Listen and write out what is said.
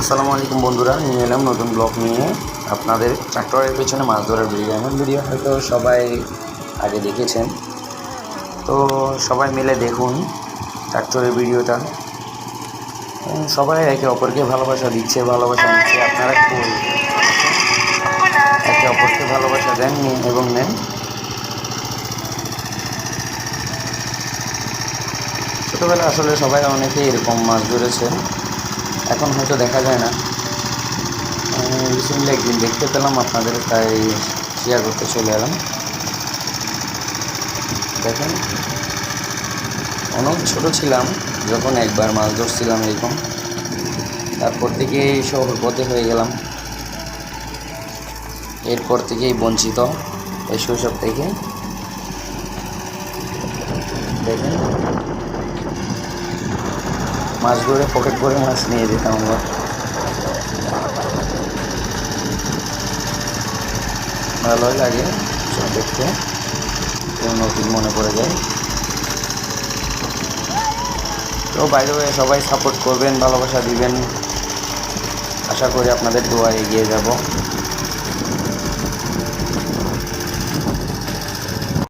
আসসালামু আলাইকুম বন্ধুরা নিয়ে এলাম নতুন ব্লগ নিয়ে আপনাদের ট্রাক্টরের পেছনে মাছ ধরার ভিডিও এমন ভিডিও হয়তো সবাই আগে দেখেছেন। তো সবাই মিলে দেখুন ট্রাক্টরের ভিডিওটা। সবাই একে অপরকে ভালোবাসা দিচ্ছে ভালোবাসা দিচ্ছে আপনারা একে অপরকে ভালোবাসা দেন এবং নেন। ছোটোবেলা আসলে সবাই অনেকেই এরকম মাছ ধরেছেন। এখন হয়তো দেখা যায় না। রিসেন্টলি একদিন দেখতে পেলাম, আপনাদের তাই শেয়ার করতে চলে এলাম। দেখেন, অনেক ছোটো ছিলাম, যখন একবার মাছ ধরছিলাম এরকম। তারপর থেকেই শহর পথে হয়ে গেলাম। এরপর থেকেই বঞ্চিত এই শৈশব থেকে। দেখেন মাছ ধরে পকেট করে মাছ নিয়ে যেতাম আমরা। ভালোই লাগে সব দেখতে ফিল্ম মনে পড়ে যায়। তো বাইরে সবাই সাপোর্ট করবেন, ভালোবাসা দিবেন। আশা করি আপনাদের দোয়া এগিয়ে যাব।